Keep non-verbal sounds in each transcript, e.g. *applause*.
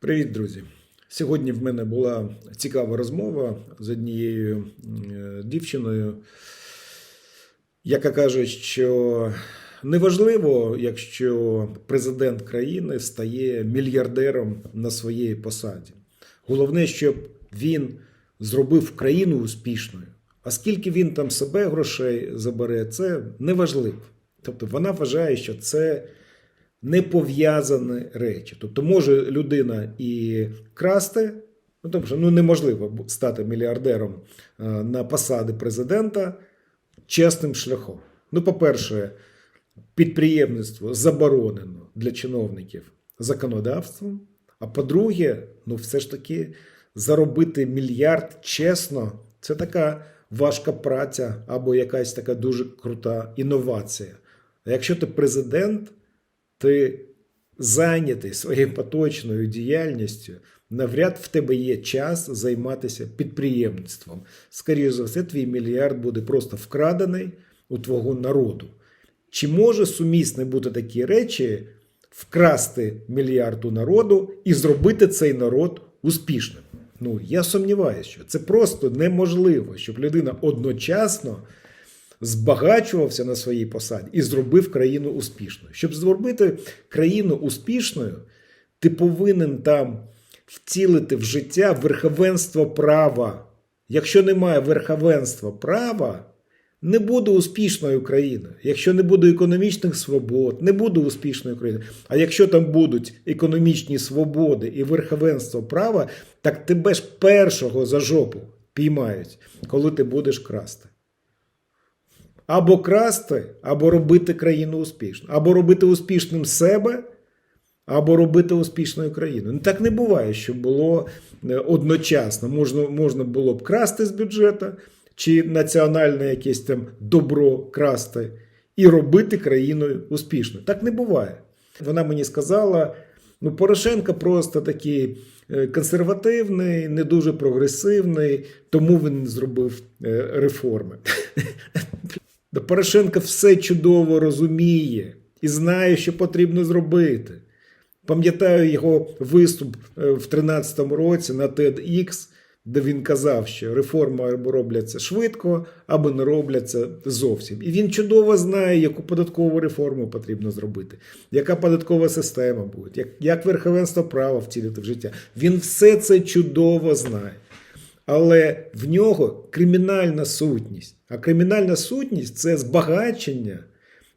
Привіт, друзі! Сьогодні в мене була цікава розмова з однією е, дівчиною, яка каже, що неважливо, якщо президент країни стає мільярдером на своїй посаді. Головне, щоб він зробив країну успішною. А скільки він там себе грошей забере, це неважливо. Тобто вона вважає, що це не пов'язані речі. Тобто може людина і красти, ну тому що ну, неможливо стати мільярдером е, на посади президента чесним шляхом. Ну, по-перше, підприємництво заборонено для чиновників законодавством. А по-друге, ну все ж таки заробити мільярд чесно це така важка праця або якась така дуже крута інновація. А якщо ти президент, ти зайнятий своєю поточною діяльністю, навряд в тебе є час займатися підприємництвом. Скоріше за все, твій мільярд буде просто вкрадений у твого народу. Чи може сумісне бути такі речі вкрасти мільярд у народу і зробити цей народ успішним? Ну, я сумніваюся, що це просто неможливо, щоб людина одночасно збагачувався на своїй посаді і зробив країну успішною. Щоб зробити країну успішною, ти повинен там втілити в життя верховенство права. Якщо немає верховенства права, не буде успішною країною. Якщо не буде економічних свобод, не буде успішною країною. А якщо там будуть економічні свободи і верховенство права, так тебе ж першого за жопу піймають, коли ти будеш красти. Або красти, або робити країну успішною, або робити успішним себе, або робити успішною країною. Ну так не буває, що було е, одночасно. Можна, можна було б красти з бюджету, чи національне якесь там добро красти, і робити країною успішною. Так не буває. Вона мені сказала: ну, Порошенко просто такий е, консервативний, не дуже прогресивний, тому він зробив е, реформи. *laughs* Да Порошенко все чудово розуміє і знає, що потрібно зробити. Пам'ятаю його виступ е, в 2013 році на TEDx, де він казав, що реформи або робляться швидко, або не робляться зовсім. І він чудово знає, яку податкову реформу потрібно зробити, яка податкова система буде, як, як верховенство права втілити в життя. Він все це чудово знає. Але в нього кримінальна сутність. А кримінальна сутність це збагачення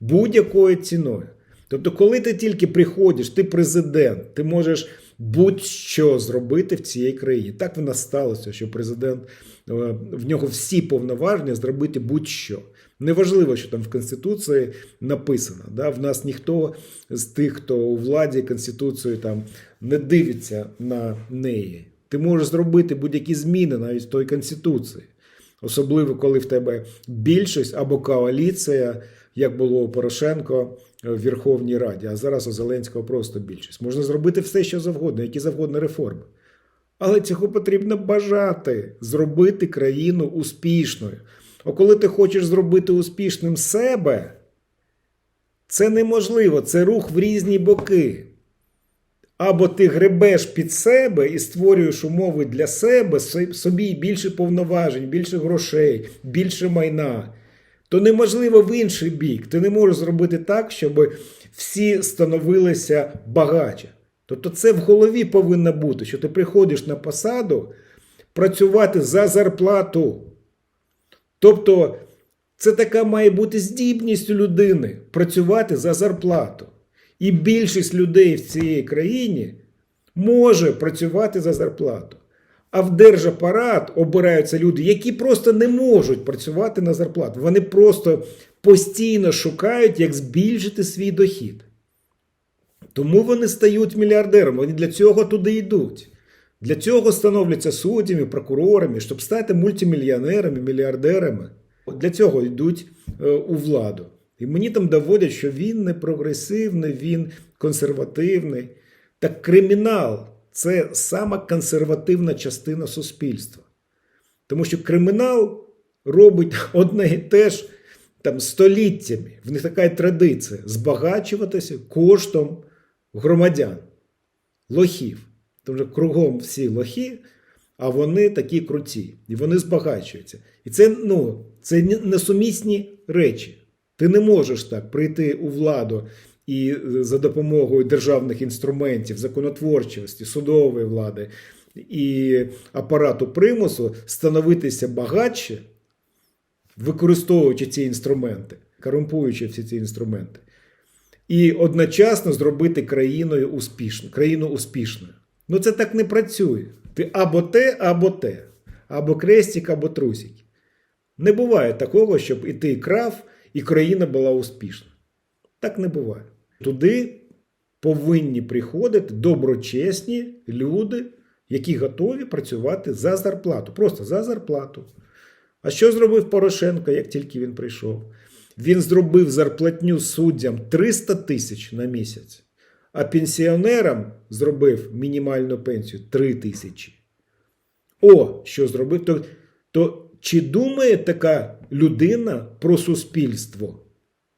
будь-якою ціною. Тобто, коли ти тільки приходиш, ти президент, ти можеш будь-що зробити в цій країні. Так в нас сталося, що президент е, в нього всі повноваження зробити будь-що. Неважливо, що там в Конституції написано. Да? В нас ніхто з тих, хто у владі Конституцію там не дивиться на неї. Ти можеш зробити будь-які зміни навіть в той Конституції. Особливо, коли в тебе більшість або коаліція, як було у Порошенко в Верховній Раді, а зараз у Зеленського просто більшість. Можна зробити все, що завгодно, які завгодно реформи. Але цього потрібно бажати зробити країну успішною. А коли ти хочеш зробити успішним себе, це неможливо, це рух в різні боки. Або ти гребеш під себе і створюєш умови для себе, собі більше повноважень, більше грошей, більше майна, то неможливо в інший бік. Ти не можеш зробити так, щоб всі становилися багаче. Тобто це в голові повинно бути, що ти приходиш на посаду працювати за зарплату. Тобто, це така має бути здібність у людини працювати за зарплату. І більшість людей в цій країні може працювати за зарплату. А в держапарат обираються люди, які просто не можуть працювати на зарплату. Вони просто постійно шукають, як збільшити свій дохід. Тому вони стають мільярдерами. Вони для цього туди йдуть. Для цього становляться суддями, прокурорами, щоб стати мультимільйонерами, мільярдерами. Для цього йдуть е, у владу. І мені там доводять, що він не прогресивний, він консервативний. Так кримінал це сама консервативна частина суспільства. Тому що кримінал робить *laughs* одне і те ж там, століттями. В них така традиція збагачуватися коштом громадян, лохів. Тому що кругом всі лохи, а вони такі круті, і вони збагачуються. І це, ну, це несумісні речі. Ти не можеш так прийти у владу і е, за допомогою державних інструментів, законотворчості, судової влади і апарату примусу становитися багатше, використовуючи ці інструменти, корумпуючи всі ці інструменти, і одночасно зробити країною успішною, країну успішною. Ну це так не працює. Ти або те, або те, або крестик, або трусик. Не буває такого, щоб і ти крав, і країна була успішна. Так не буває. Туди повинні приходити доброчесні люди, які готові працювати за зарплату. Просто за зарплату. А що зробив Порошенко, як тільки він прийшов? Він зробив зарплатню суддям 300 тисяч на місяць, а пенсіонерам зробив мінімальну пенсію 3 тисячі. О, що зробив? То, то чи думає така людина про суспільство?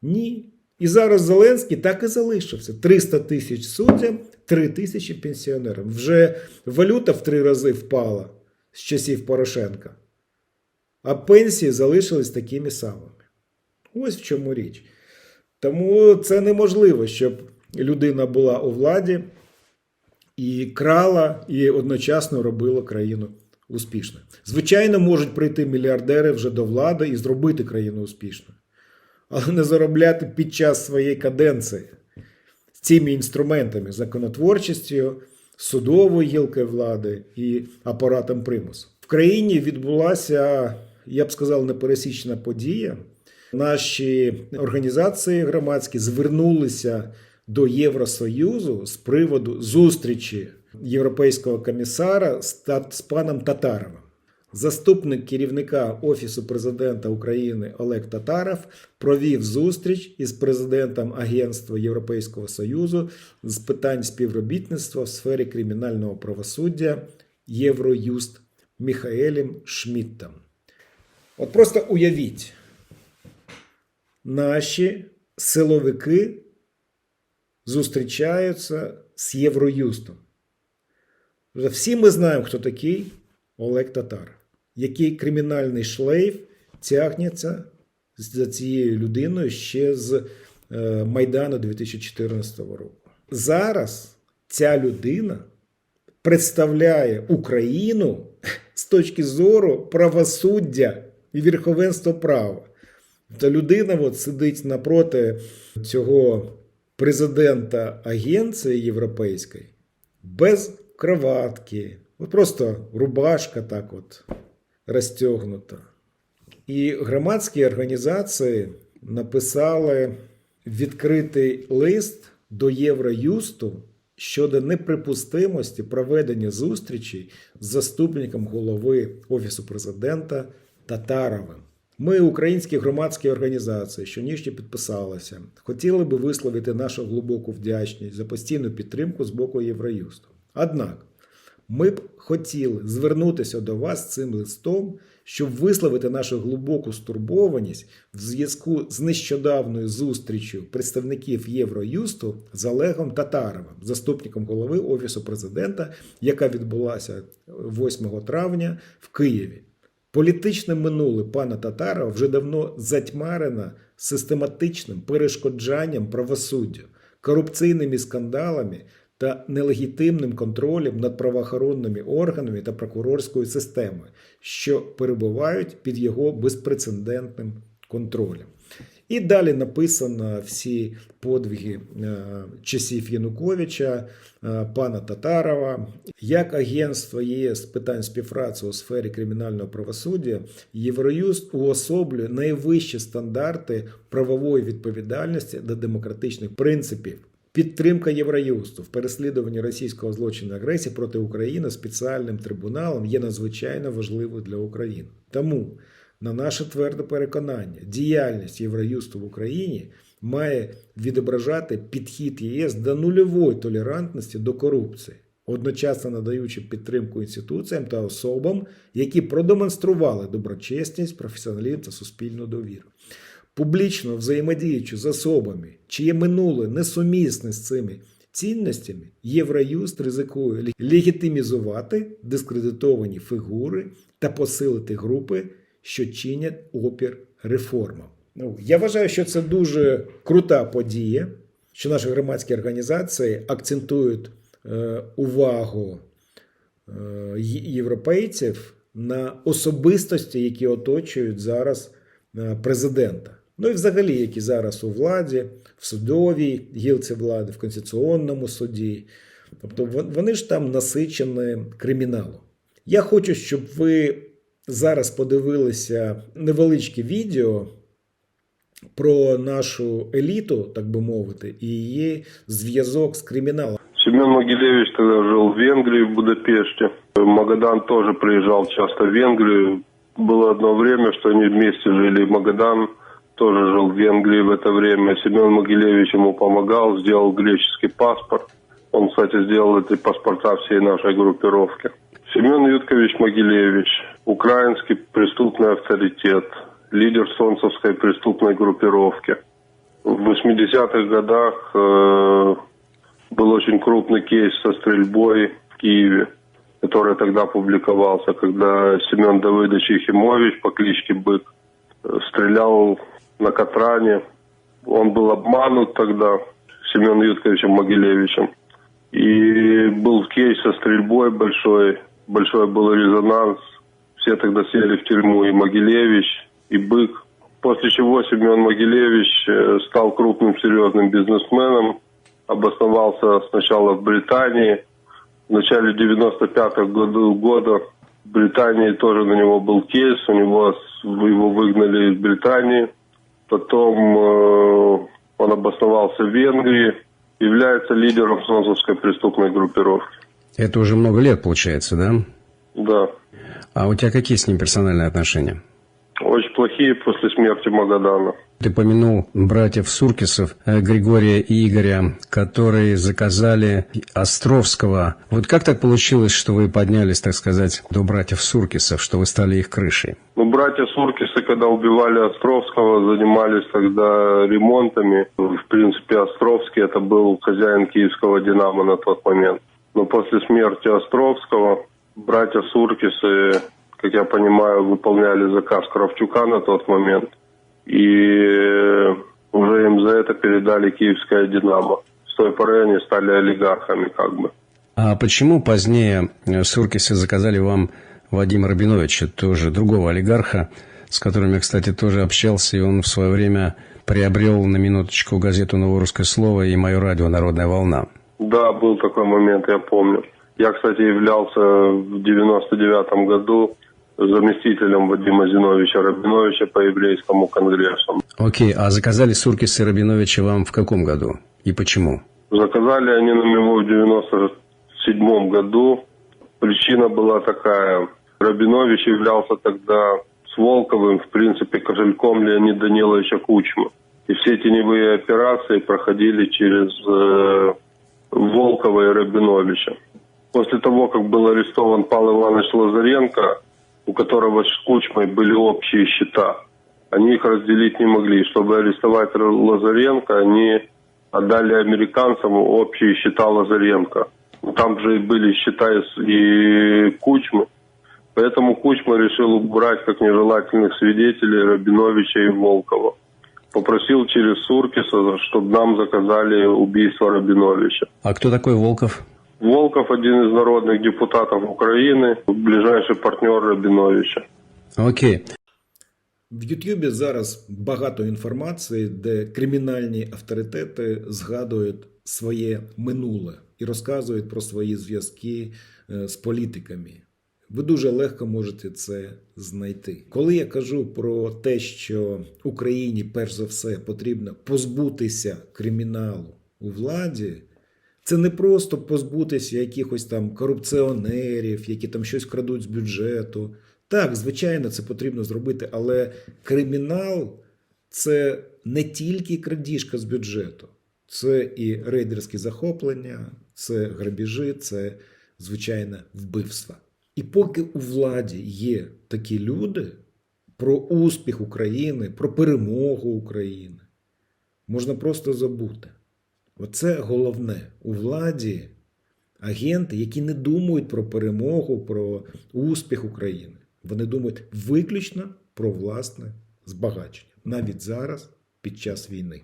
Ні. І зараз Зеленський так і залишився: 300 тисяч суддям, 3 тисячі пенсіонерам. Вже валюта в три рази впала з часів Порошенка, а пенсії залишились такими самими. Ось в чому річ. Тому це неможливо, щоб людина була у владі і крала, і одночасно робила країну успішною. Звичайно, можуть прийти мільярдери вже до влади і зробити країну успішною, але не заробляти під час своєї каденції цими інструментами, законотворчістю, судовою гілкою влади і апаратом примусу. В країні відбулася, я б сказав, непересічна подія. Наші організації громадські звернулися до Євросоюзу з приводу зустрічі європейського комісара з, паном Татаровим. Заступник керівника Офісу президента України Олег Татаров провів зустріч із президентом Агентства Європейського Союзу з питань співробітництва в сфері кримінального правосуддя Євроюст Міхаелем Шмідтом. От просто уявіть, наші силовики зустрічаються з Євроюстом. Всі ми знаємо, хто такий Олег Татар, який кримінальний шлейф тягнеться за цією людиною ще з е, Майдану 2014 року. Зараз ця людина представляє Україну *laughs* з точки зору правосуддя і верховенства права. Та людина от сидить напроти цього президента агенції європейської без кроватки. От просто рубашка так от розтягнута. І громадські організації написали відкритий лист до Євроюсту щодо неприпустимості проведення зустрічей з заступником голови Офісу президента Татаровим. Ми, українські громадські організації, що ніжні підписалися, хотіли би висловити нашу глибоку вдячність за постійну підтримку з боку Євроюсту. Однак, ми б хотіли звернутися до вас цим листом, щоб висловити нашу глибоку стурбованість в зв'язку з нещодавною зустрічю представників Євроюсту з Олегом Татаровим, заступником голови Офісу президента, яка відбулася 8 травня в Києві. Політичне минуле пана Татарова вже давно затьмарено систематичним перешкоджанням правосуддя, корупційними скандалами та нелегітимним контролем над правоохоронними органами та прокурорською системою, що перебувають під його безпрецедентним контролем. І далі написано всі подвиги е, часів Януковича, е, пана Татарова, як агентство ЄС з питань співпраці у сфері кримінального правосуддя, Євроюст уособлює найвищі стандарти правової відповідальності та демократичних принципів. Підтримка Євроюсту в переслідуванні російського злочину агресії проти України спеціальним трибуналом є надзвичайно важливою для України. Тому, на наше тверде переконання, діяльність Євроюсту в Україні має відображати підхід ЄС до нульової толерантності до корупції, одночасно надаючи підтримку інституціям та особам, які продемонстрували доброчесність, професіоналізм та суспільну довіру. Публічно взаємодіючи з особами, чиє минуле несумісне з цими цінностями, Євроюст ризикує легітимізувати дискредитовані фігури та посилити групи, що чинять опір реформам. Ну, я вважаю, що це дуже крута подія, що наші громадські організації акцентують е, увагу е, європейців на особистості, які оточують зараз е, президента. Ну і взагалі, які зараз у владі, в судовій гілці влади, в Конституційному суді. Тобто вони ж там насичені криміналом. Я хочу, щоб ви зараз подивилися невеличке відео про нашу еліту, так би мовити, і її зв'язок з криміналом. Семен Могилевич тогда жил в Венгрии, в Будапеште. Магадан тоже приезжал часто в Венгрию. Было одно время, что они вместе жили. Магадан тоже жил в Венгрии в это время. Семен Могилевич ему помогал, сделал греческий паспорт. Он, кстати, сделал эти паспорта всей нашей группировки. Семен Юткович Могилевич, украинский преступный авторитет, лидер Солнцевской преступной группировки. В 80-х годах э, был очень крупный кейс со стрельбой в Киеве, который тогда публиковался, когда Семен Давыдович Ехимович по кличке Бык э, стрелял на Катране. Он был обманут тогда Семеном Ютковичем Могилевичем. И был кейс со стрельбой большой, большой был резонанс. Все тогда сели в тюрьму, и Могилевич, и Бык. После чего Семен Могилевич э, стал крупным серьезным бизнесменом, обосновался сначала в Британии. В начале 95 году, года в Британии тоже на него был кейс, у него его выгнали из Британии. Потом э, он обосновался в Венгрии, является лидером Солнцевской преступной группировки. Это уже много лет, получается, да? Да. А у тебя какие с ним персональные отношения? Очень плохие после смерти Магадана. Ты помянул братьев Суркисов, э, Григория и Игоря, которые заказали Островского. Вот как так получилось, что вы поднялись, так сказать, до братьев Суркисов, что вы стали их крышей? Ну, братья Суркисы, когда убивали Островского, занимались тогда ремонтами. В принципе, Островский это был хозяин киевского «Динамо» на тот момент. Но после смерти Островского братья Суркисы, как я понимаю, выполняли заказ Кравчука на тот момент. И э, уже им за это передали киевское «Динамо». С той поры они стали олигархами как бы. А почему позднее э, Суркисы заказали вам Вадима Рабиновича, тоже другого олигарха, с которым я, кстати, тоже общался, и он в свое время приобрел на минуточку газету «Новое русское слово» и мое радио «Народная волна». Да, был такой момент, я помню. Я, кстати, являлся в 99 году заместителем Вадима Зиновича Рабиновича по еврейскому конгрессу. Окей, а заказали Суркиса Рабиновича вам в каком году? И почему? Заказали они на него в 97 году. Причина была такая. Рабинович являлся тогда с Волковым, в принципе, кошельком Леонида Даниловича Кучмы. И все теневые операции проходили через э, Волкова и Рабиновича. После того, как был арестован Павел Иванович Лазаренко, у которого с Кучмой были общие счета, они их разделить не могли. Чтобы арестовать Лазаренко, они отдали американцам общие счета Лазаренко. Ну, Там же были счета и Кучмы. Поэтому Кучма решил убрать как нежелательных свидетелей Рабиновича и Волкова. Попросил через Суркиса, чтобы нам заказали убийство Рабиновича. А кто такой Волков? Волков один из народных депутатов Украины, ближайший партнер Рабиновича. Окей. В Ютубі зараз багато інформації, де кримінальні авторитети згадують своє минуле і розказують про свої зв'язки е, з політиками. Ви дуже легко можете це знайти. Коли я кажу про те, що Україні перш за все потрібно позбутися криміналу у владі, це не просто позбутися якихось там корупціонерів, які там щось крадуть з бюджету. Так, звичайно, це потрібно зробити, але кримінал це не тільки крадіжка з бюджету, це і рейдерські захоплення, це грабіжі, це звичайне вбивство. І поки у владі є такі люди, про успіх України, про перемогу України, можна просто забути. Оце головне у владі агенти, які не думають про перемогу, про успіх України. Вони думають виключно про власне збагачення навіть зараз під час війни.